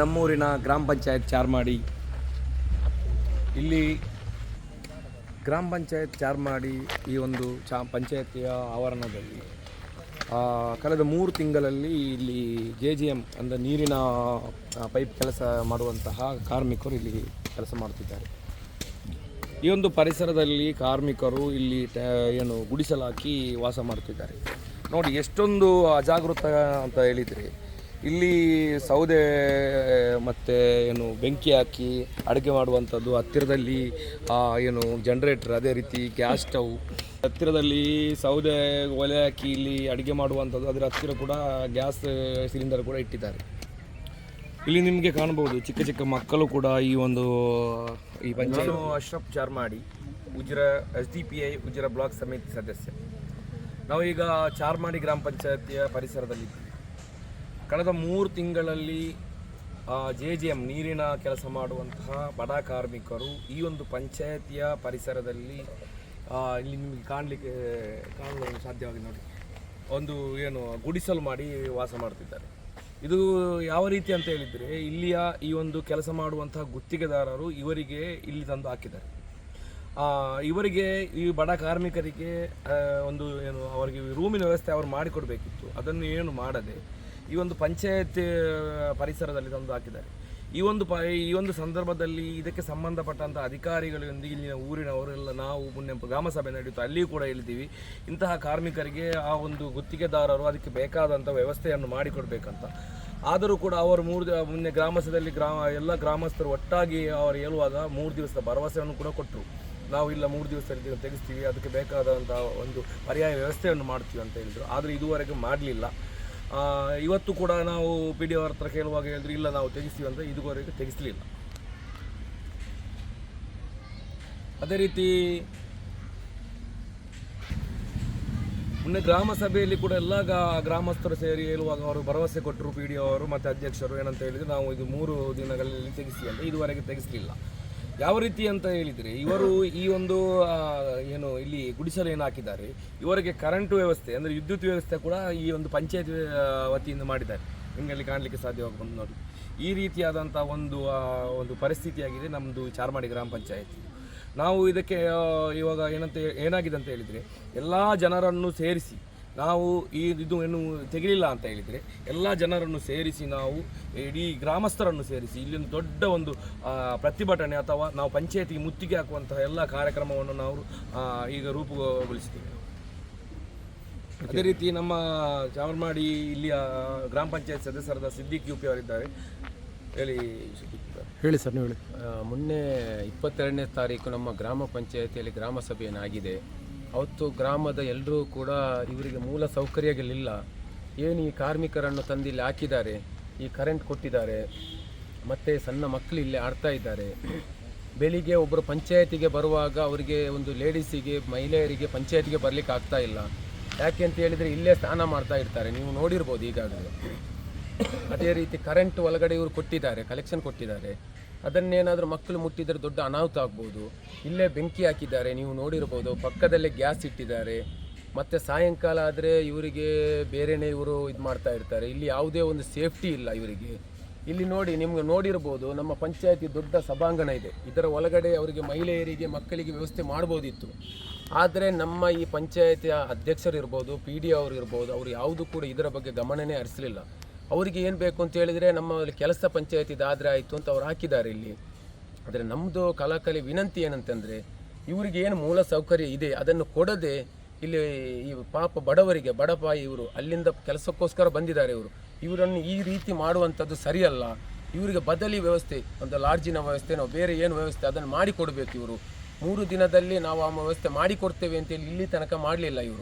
ನಮ್ಮೂರಿನ ಗ್ರಾಮ ಪಂಚಾಯತ್ ಚಾರ್ಮಾಡಿ. ಇಲ್ಲಿ ಗ್ರಾಮ ಪಂಚಾಯತ್ ಚಾರ್ಮಾಡಿ ಈ ಒಂದು ಚಾ ಪಂಚಾಯತಿಯ ಆವರಣದಲ್ಲಿ ಕಳೆದ ಮೂರು ತಿಂಗಳಲ್ಲಿ ಇಲ್ಲಿ ಜೆ ಜಿ ಎಂ ಅಂದರೆ ನೀರಿನ ಪೈಪ್ ಕೆಲಸ ಮಾಡುವಂತಹ ಕಾರ್ಮಿಕರು ಇಲ್ಲಿ ಕೆಲಸ ಮಾಡ್ತಿದ್ದಾರೆ. ಈ ಒಂದು ಪರಿಸರದಲ್ಲಿ ಕಾರ್ಮಿಕರು ಇಲ್ಲಿ ಏನು ಗುಡಿಸಲಾಕಿ ವಾಸ ಮಾಡ್ತಿದ್ದಾರೆ. ನೋಡಿ, ಎಷ್ಟೊಂದು ಅಜಾಗೃತ ಅಂತ ಹೇಳಿದರೆ ಇಲ್ಲಿ ಸೌದೆ ಮತ್ತು ಏನು ಬೆಂಕಿ ಹಾಕಿ ಅಡುಗೆ ಮಾಡುವಂಥದ್ದು ಹತ್ತಿರದಲ್ಲಿ ಏನು ಜನ್ರೇಟ್ರ್ ಅದೇ ರೀತಿ ಗ್ಯಾಸ್ ಸ್ಟವ್ ಹತ್ತಿರದಲ್ಲಿ ಸೌದೆ ಒಲೆ ಹಾಕಿ ಇಲ್ಲಿ ಅಡುಗೆ ಮಾಡುವಂಥದ್ದು ಅದರ ಹತ್ತಿರ ಕೂಡ ಗ್ಯಾಸ್ ಸಿಲಿಂಡರ್ ಕೂಡ ಇಟ್ಟಿದ್ದಾರೆ. ಇಲ್ಲಿ ನಿಮಗೆ ಕಾಣಬಹುದು ಚಿಕ್ಕ ಚಿಕ್ಕ ಮಕ್ಕಳು ಕೂಡ ಈ ಒಂದು, ಈ panchayat Ashraf Charmadi, Ujire S D P I Ujire block ಸಮಿತಿ ಸದಸ್ಯ. ಈಗ ಚಾರ್ಮಾಡಿ ಗ್ರಾಮ ಪಂಚಾಯತಿಯ ಪರಿಸರದಲ್ಲಿದ್ದೀವಿ. ಕಳೆದ ಮೂರು ತಿಂಗಳಲ್ಲಿ ಜೆ ಜೆ ಎಂ ನೀರಿನ ಕೆಲಸ ಮಾಡುವಂತಹ ಬಡ ಕಾರ್ಮಿಕರು ಈ ಒಂದು ಪಂಚಾಯತಿಯ ಪರಿಸರದಲ್ಲಿ ಇಲ್ಲಿ ನಿಮಗೆ ಕಾಣಲಿಕ್ಕೆ, ಕಾಣಲು ಸಾಧ್ಯವಾಗಿ ನೋಡಿ. ಒಂದು ಏನು, ಗುಡಿಸಲು ಮಾಡಿ ವಾಸ ಮಾಡ್ತಿದ್ದಾರೆ. ಇದು ಯಾವ ರೀತಿ ಅಂತ ಹೇಳಿದರೆ, ಇಲ್ಲಿಯ ಈ ಒಂದು ಕೆಲಸ ಮಾಡುವಂತಹ ಗುತ್ತಿಗೆದಾರರು ಇವರಿಗೆ ಇಲ್ಲಿ ತಂದು ಹಾಕಿದ್ದಾರೆ. ಇವರಿಗೆ ಈ ಬಡ ಕಾರ್ಮಿಕರಿಗೆ ಒಂದು ಏನು, ಅವರಿಗೆ ರೂಮಿನ ವ್ಯವಸ್ಥೆ ಅವರು ಮಾಡಿಕೊಡಬೇಕಿತ್ತು. ಅದನ್ನು ಏನು ಮಾಡದೆ ಈ ಒಂದು ಪಂಚಾಯತ್ ಪರಿಸರದಲ್ಲಿ ತಂದು ಹಾಕಿದ್ದಾರೆ. ಈ ಒಂದು ಪ, ಈ ಒಂದು ಸಂದರ್ಭದಲ್ಲಿ ಇದಕ್ಕೆ ಸಂಬಂಧಪಟ್ಟಂಥ ಅಧಿಕಾರಿಗಳೊಂದಿಗೆ ಇಲ್ಲಿನ ಊರಿನವರೆಲ್ಲ ನಾವು ಮುನ್ನೆ ಗ್ರಾಮ ಸಭೆ ನಡೆಯಿತು ಅಲ್ಲಿಯೂ ಕೂಡ ಹೇಳಿದ್ದೀವಿ ಇಂತಹ ಕಾರ್ಮಿಕರಿಗೆ ಆ ಒಂದು ಗುತ್ತಿಗೆದಾರರು ಅದಕ್ಕೆ ಬೇಕಾದಂಥ ವ್ಯವಸ್ಥೆಯನ್ನು ಮಾಡಿಕೊಡ್ಬೇಕಂತ. ಆದರೂ ಕೂಡ ಅವರು ಮೂರು ಮುನ್ನೆ ಗ್ರಾಮಸಭೆಯಲ್ಲಿ ಗ್ರಾಮ ಎಲ್ಲ ಗ್ರಾಮಸ್ಥರು ಒಟ್ಟಾಗಿ ಅವರು ಹೇಳುವಾಗ ಮೂರು ದಿವಸದ ಭರವಸೆಯನ್ನು ಕೂಡ ಕೊಟ್ಟರು. ನಾವು ಇಲ್ಲ, ಮೂರು ಇದನ್ನು ತೆಗೆಸ್ತೀವಿ, ಅದಕ್ಕೆ ಬೇಕಾದಂಥ ಒಂದು ಪರ್ಯಾಯ ವ್ಯವಸ್ಥೆಯನ್ನು ಮಾಡ್ತೀವಿ ಅಂತ ಹೇಳಿದರು. ಆದರೆ ಇದುವರೆಗೂ ಮಾಡಲಿಲ್ಲ. ಇವತ್ತು ಕೂಡ ನಾವು ಪಿ ಡಿ ಅವ್ರ ಹತ್ರ ಕೇಳುವಾಗ ಹೇಳಿದ್ರು, ಇಲ್ಲ ನಾವು ತೆಗಿಸ್ತೀವಿ ಅಂದರೆ ಇದುವರೆಗೆ ತೆಗಿಸಲಿಲ್ಲ. ಅದೇ ರೀತಿ, ಮೊನ್ನೆ ಗ್ರಾಮ ಸಭೆಯಲ್ಲಿ ಕೂಡ ಎಲ್ಲ ಗ್ರಾಮಸ್ಥರು ಸೇರಿ ಹೇಳುವಾಗ ಅವರು ಭರವಸೆ ಕೊಟ್ಟರು ಪಿ ಡಿ ಅವರು, ಮತ್ತು ಅಧ್ಯಕ್ಷರು ಏನಂತ ಹೇಳಿದರೆ, ನಾವು ಇದು ಮೂರು ದಿನಗಳಲ್ಲಿ ತೆಗಿಸಿ ಅಂತ, ಇದುವರೆಗೆ ತೆಗಿಸಲಿಲ್ಲ. ಯಾವ ರೀತಿ ಅಂತ ಹೇಳಿದರೆ ಇವರು ಈ ಒಂದು ಏನು ಇಲ್ಲಿ ಗುಡಿಸಲು ಏನು ಹಾಕಿದ್ದಾರೆ. ಇವರಿಗೆ ಕರೆಂಟ್ ವ್ಯವಸ್ಥೆ, ಅಂದರೆ ವಿದ್ಯುತ್ ವ್ಯವಸ್ಥೆ ಕೂಡ ಈ ಒಂದು ಪಂಚಾಯತ್ ವತಿಯಿಂದ ಮಾಡಿದ್ದಾರೆ. ನಿಮಗೆ ಅಲ್ಲಿ ಕಾಣಲಿಕ್ಕೆ ಸಾಧ್ಯವಾಗಬಹುದು ನೋಡಿ. ಈ ರೀತಿಯಾದಂಥ ಒಂದು ಒಂದು ಪರಿಸ್ಥಿತಿಯಾಗಿದೆ ನಮ್ಮದು ಚಾರ್ಮಾಡಿ ಗ್ರಾಮ ಪಂಚಾಯತ್. ನಾವು ಇದಕ್ಕೆ ಇವಾಗ ಏನಂತ, ಏನಾಗಿದೆ ಅಂತ ಹೇಳಿದರೆ, ಎಲ್ಲ ಜನರನ್ನು ಸೇರಿಸಿ ನಾವು ಈ ಇದು ಏನು ತೆಗಿಲಿಲ್ಲ ಅಂತ ಹೇಳಿದರೆ ಎಲ್ಲ ಜನರನ್ನು ಸೇರಿಸಿ ನಾವು ಇಡೀ ಗ್ರಾಮಸ್ಥರನ್ನು ಸೇರಿಸಿ ಇಲ್ಲೊಂದು ದೊಡ್ಡ ಒಂದು ಪ್ರತಿಭಟನೆ ಅಥವಾ ನಾವು ಪಂಚಾಯತಿಗೆ ಮುತ್ತಿಗೆ ಹಾಕುವಂತಹ ಎಲ್ಲ ಕಾರ್ಯಕ್ರಮವನ್ನು ನಾವು ಈಗ ರೂಪುಗೊಳಿಸ್ತೀವಿ ಅದೇ ರೀತಿ ನಮ್ಮ ಚಾಮರ್ಮಾಡಿ ಇಲ್ಲಿಯ ಗ್ರಾಮ ಪಂಚಾಯತ್ ಸದಸ್ಯರಾದ ಸಿದ್ದಿಕ್ ಯು ಪಿ ಅವರಿದ್ದಾರೆ. ಹೇಳಿ ಹೇಳಿ ಸರ್ ನೀವು ಹೇಳಿ. ಮೊನ್ನೆ ಇಪ್ಪತ್ತೆರಡನೇ ತಾರೀಕು ನಮ್ಮ ಗ್ರಾಮ ಪಂಚಾಯತಿಯಲ್ಲಿ ಗ್ರಾಮ ಸಭೆಯನ್ನಾಗಿದೆ. ಏನಾಗಿದೆ ಅವತ್ತು ಗ್ರಾಮದ ಎಲ್ಲರೂ ಕೂಡ ಇವರಿಗೆ ಮೂಲ ಸೌಕರ್ಯಗಳಿಲ್ಲ. ಏನು ಈ ಕಾರ್ಮಿಕರನ್ನು ತಂದು ಇಲ್ಲಿ ಹಾಕಿದ್ದಾರೆ, ಈ ಕರೆಂಟ್ ಕೊಟ್ಟಿದ್ದಾರೆ, ಮತ್ತು ಸಣ್ಣ ಮಕ್ಕಳು ಇಲ್ಲಿ ಆಡ್ತಾ ಇದ್ದಾರೆ. ಬೆಳಿಗ್ಗೆ ಒಬ್ಬರು ಪಂಚಾಯತಿಗೆ ಬರುವಾಗ ಅವರಿಗೆ ಒಂದು ಲೇಡೀಸಿಗೆ, ಮಹಿಳೆಯರಿಗೆ ಪಂಚಾಯತಿಗೆ ಬರಲಿಕ್ಕೆ ಆಗ್ತಾ ಇಲ್ಲ. ಯಾಕೆ ಅಂತ ಹೇಳಿದರೆ ಇಲ್ಲೇ ಸ್ನಾನ ಮಾಡ್ತಾ ಇರ್ತಾರೆ. ನೀವು ನೋಡಿರ್ಬೋದು ಈಗಾಗಲೇ. ಅದೇ ರೀತಿ ಕರೆಂಟ್ ಒಳಗಡೆ ಇವರು ಕೊಟ್ಟಿದ್ದಾರೆ ಕಲೆಕ್ಷನ್ ಕೊಟ್ಟಿದ್ದಾರೆ. ಅದನ್ನೇನಾದರೂ ಮಕ್ಕಳು ಮುಟ್ಟಿದರೆ ದೊಡ್ಡ ಅನಾಹುತ ಆಗ್ಬೋದು. ಇಲ್ಲೇ ಬೆಂಕಿ ಹಾಕಿದ್ದಾರೆ, ನೀವು ನೋಡಿರ್ಬೋದು, ಪಕ್ಕದಲ್ಲೇ ಗ್ಯಾಸ್ ಇಟ್ಟಿದ್ದಾರೆ. ಮತ್ತು ಸಾಯಂಕಾಲ ಆದರೆ ಇವರಿಗೆ ಬೇರೆನೇ ಇವರು ಇದು ಮಾಡ್ತಾ ಇರ್ತಾರೆ. ಇಲ್ಲಿ ಯಾವುದೇ ಒಂದು ಸೇಫ್ಟಿ ಇಲ್ಲ ಇವರಿಗೆ. ಇಲ್ಲಿ ನೋಡಿ, ನಿಮ್ಗೆ ನೋಡಿರ್ಬೋದು, ನಮ್ಮ ಪಂಚಾಯತಿ ದೊಡ್ಡ ಸಭಾಂಗಣ ಇದೆ. ಇದರ ಒಳಗಡೆ ಅವರಿಗೆ ಮಹಿಳೆಯರಿಗೆ, ಮಕ್ಕಳಿಗೆ ವ್ಯವಸ್ಥೆ ಮಾಡ್ಬೋದಿತ್ತು. ಆದರೆ ನಮ್ಮ ಈ ಪಂಚಾಯತಿಯ ಅಧ್ಯಕ್ಷರು ಇರ್ಬೋದು ಪಿ ಡಿ ಅವರು ಇರ್ಬೋದು, ಅವರು ಯಾವುದು ಕೂಡ ಇದರ ಬಗ್ಗೆ ಗಮನನೇ ಹರಿಸಲಿಲ್ಲ. ಅವರಿಗೆ ಏನು ಬೇಕು ಅಂತ ಹೇಳಿದರೆ ನಮ್ಮ ಕೆಲಸ ಪಂಚಾಯತ್ ಇದಾದರೆ ಆಯಿತು ಅಂತ ಅವ್ರು ಹಾಕಿದ್ದಾರೆ ಇಲ್ಲಿ. ಆದರೆ ನಮ್ಮದು ಕಲಾಕಲಿ ವಿನಂತಿ ಏನಂತಂದರೆ ಇವರಿಗೆ ಏನು ಮೂಲ ಸೌಕರ್ಯ ಇದೆ, ಅದನ್ನು ಕೊಡದೆ ಇಲ್ಲಿ ಈ ಪಾಪ ಬಡವರಿಗೆ ಬಡಪಾಯಿ ಇವರು ಅಲ್ಲಿಂದ ಕೆಲಸಕ್ಕೋಸ್ಕರ ಬಂದಿದ್ದಾರೆ ಇವರು. ಇವರನ್ನು ಈ ರೀತಿ ಮಾಡುವಂಥದ್ದು ಸರಿಯಲ್ಲ. ಇವರಿಗೆ ಬದಲಿ ವ್ಯವಸ್ಥೆ, ಒಂದು ಲಾಡ್ಜಿನ ವ್ಯವಸ್ಥೆ, ನಾವು ಬೇರೆ ಏನು ವ್ಯವಸ್ಥೆ ಅದನ್ನು ಮಾಡಿಕೊಡ್ಬೇಕು ಇವರು. ಮೂರು ದಿನದಲ್ಲಿ ನಾವು ಆ ವ್ಯವಸ್ಥೆ ಮಾಡಿಕೊಡ್ತೇವೆ ಅಂತೇಳಿ ಇಲ್ಲಿ ತನಕ ಮಾಡಲಿಲ್ಲ ಇವರು.